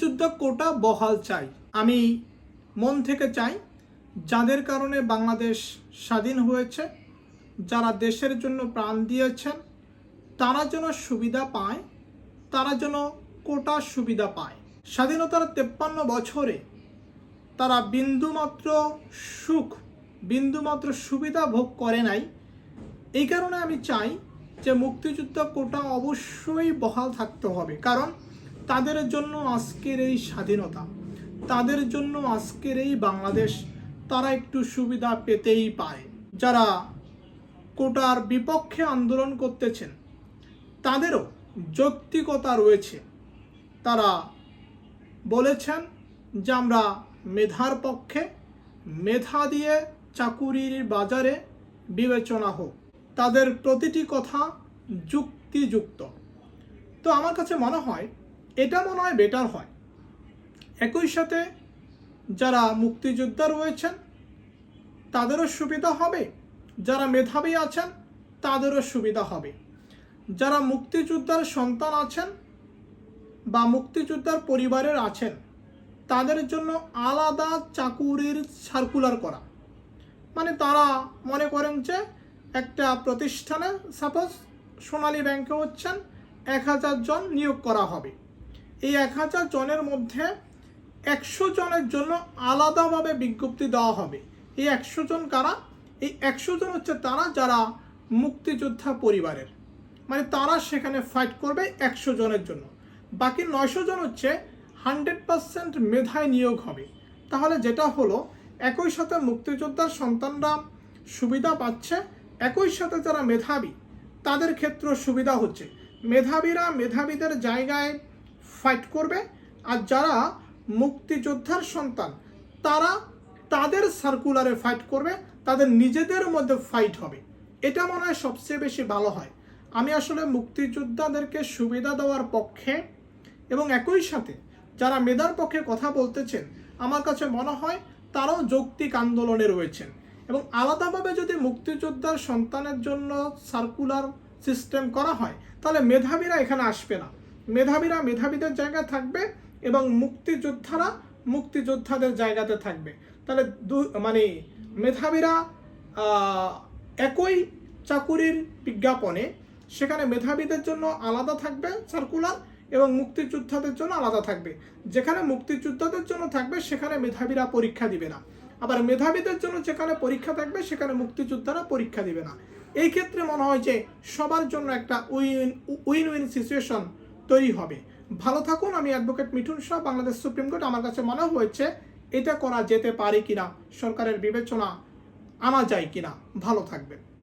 মুক্তিযুদ্ধ কোটা বহাল চাই। আমি মন থেকে চাই, যাদের কারণে বাংলাদেশ স্বাধীন হয়েছে, যারা দেশের জন্য প্রাণ দিয়েছেন, তারা যেন সুবিধা পায়, তারা যেন কোটা সুবিধা পায়। স্বাধীনতার তেপ্পান্ন বছরে তারা বিন্দুমাত্র সুখ, বিন্দুমাত্র সুবিধা ভোগ করে নাই। এই কারণে আমি চাই যে মুক্তিযুদ্ধ কোটা অবশ্যই বহাল থাকতে হবে। কারণ তাদের জন্য আজকের এই স্বাধীনতা, তাদের জন্য আজকের এই বাংলাদেশ তারা একটু সুবিধা পেতেই পায় যারা কোটার বিপক্ষে আন্দোলন করতেছেন, তাদেরও যৌক্তিকতা রয়েছে। তারা বলেছেন যে আমরা মেধার পক্ষে মেধা দিয়ে চাকুরির বাজারে বিবেচনা হোক। তাদের প্রতিটি কথা যুক্তিযুক্ত। তো আমার কাছে মনে হয় এটা মনে হয় বেটার হয়। একই সাথে যারা মুক্তিযোদ্ধা রয়েছেন, তাদেরও সুবিধা হবে। যারা মেধাবী আছেন, তাদেরও সুবিধা হবে। যারা মুক্তিযোদ্ধার সন্তান আছেন বা মুক্তিযোদ্ধার পরিবারের আছেন, তাদের জন্য আলাদা চাকুরির সার্কুলার করা। মানে তারা মনে করেন যে একটা প্রতিষ্ঠানে সাপোজ সোনালী ব্যাংকে হচ্ছেন এক হাজার জন নিয়োগ করা হবে। এই এক হাজার জনের মধ্যে একশো জনের জন্য আলাদাভাবে বিজ্ঞপ্তি দেওয়া হবে। এই একশো জন কারা? এই একশো জন হচ্ছে তারা যারা মুক্তিযোদ্ধা পরিবারের। মানে তারা সেখানে ফাইট করবে একশো জনের জন্য। বাকি নয়শো জন হচ্ছে হান্ড্রেড পার্সেন্ট মেধায় নিয়োগ হবে। তাহলে যেটা হলো, একই সাথে মুক্তিযোদ্ধার সন্তানরা সুবিধা পাচ্ছে, একই সাথে যারা মেধাবী, তাদের ক্ষেত্রেও সুবিধা হচ্ছে। মেধাবীরা মেধাবীদের জায়গায় ফাইট করবে। আর যারা মুক্তিযোদ্ধার সন্তান, তারা তাদের সার্কুলারে ফাইট করবে, তাদের নিজেদের মধ্যে ফাইট হবে। এটা মনে হয় সবচেয়ে বেশি ভালো হয়। আমি আসলে মুক্তিযোদ্ধাদেরকে সুবিধা দেওয়ার পক্ষে এবং একই সাথে যারা মেধার পক্ষে কথা বলতেছেন, আমার কাছে মনে হয় তারাও যৌক্তিক আন্দোলনে রয়েছেন। এবং আলাদাভাবে যদি মুক্তিযোদ্ধার সন্তানের জন্য সার্কুলার সিস্টেম করা হয়, তাহলে মেধাবীরা এখানে আসবে না। মেধাবীরা মেধাবীদের জায়গায় থাকবে এবং মুক্তিযোদ্ধারা মুক্তিযোদ্ধাদের জায়গাতে থাকবে। তাহলে দু মানে মেধাবীরা একই চাকুরির বিজ্ঞাপনে সেখানে মেধাবীদের জন্য আলাদা থাকবে সার্কুলার এবং মুক্তিযোদ্ধাদের জন্য আলাদা থাকবে। যেখানে মুক্তিযোদ্ধাদের জন্য থাকবে সেখানে মেধাবীরা পরীক্ষা দিবে না। আবার মেধাবীদের জন্য যেখানে পরীক্ষা থাকবে সেখানে মুক্তিযোদ্ধারা পরীক্ষা দিবে না। এই ক্ষেত্রে মনে হয় যে সবার জন্য একটা উইন উইন উইন সিচুয়েশন তৈরি হবে। ভালো থাকুন, আমি advocate Mithun Shah, Bangladesh supreme court. আমার কাছে মনে হয়েছে, এটা করা যেতে পারে কিনা, সরকারের বিবেচনা আনা যায় কিনা। ভালো থাকবেন।